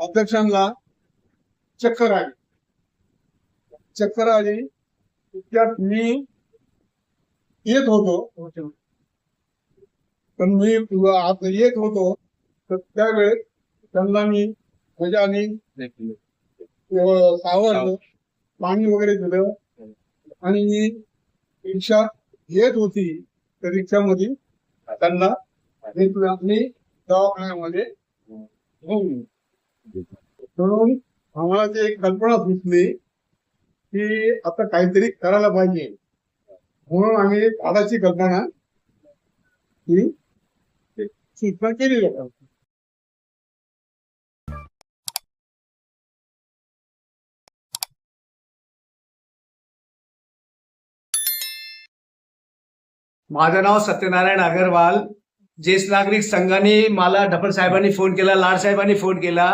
अध्यक्षांना चक्कर आली. चक्कर आली त्यात मी येत होतो. पण मी आता येत होतो. तर त्यावेळेस त्यांना मी मजाने अं, सावरलं. पाणी वगैरे दिलं. आणि मी रिक्षा येत होती. तर रिक्षामध्ये त्यांना घेतलं आणि दवाखान्यामध्ये घेऊन म्हणून आम्हाला ती एक कल्पना सुचली की आता काहीतरी करायला पाहिजे. म्हणून आम्ही झाडाची कल्पना ही सूचना केली लोकांना माझं नाव सत्यनारायण अगरवाल. ज्येष्ठ नागरिक संघाने मला ढपल साहेबांनी फोन केला लाड साहेबांनी फोन केला.